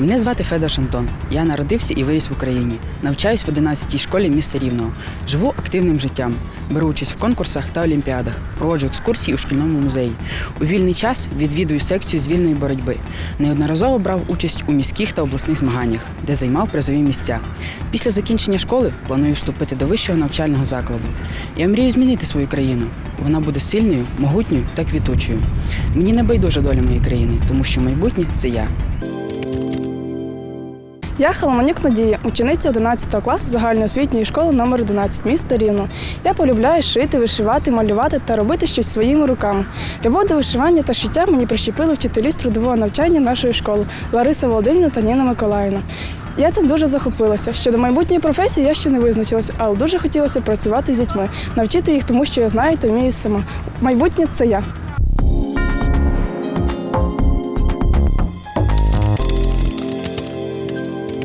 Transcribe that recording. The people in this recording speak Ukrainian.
Мене звати Федор Шантон. Я народився і виріс в Україні. Навчаюсь в 11-й школі міста Рівного. Живу активним життям. Беру участь в конкурсах та олімпіадах. Проводжу екскурсії у шкільному музеї. У вільний час відвідую секцію з вільної боротьби. Неодноразово брав участь у міських та обласних змаганнях, де займав призові місця. Після закінчення школи планую вступити до вищого навчального закладу. Я мрію змінити свою країну. Вона буде сильною, могутньою та квітучою. Мені не байдужа доля моєї країни, тому що майбутнє це я. Я Халаманюк Надія, учениця 11 класу загальноосвітньої школи номер 11 міста Рівно. Я полюбляю шити, вишивати, малювати та робити щось своїми руками. Любов до вишивання та шиття мені прищепили вчителі з трудового навчання нашої школи Лариса Володимирівна та Ніна Миколаївна. Я цим дуже захопилася. Щодо майбутньої професії я ще не визначилася, але дуже хотілося працювати з дітьми, навчити їх тому, що я знаю та вмію сама. Майбутнє це я.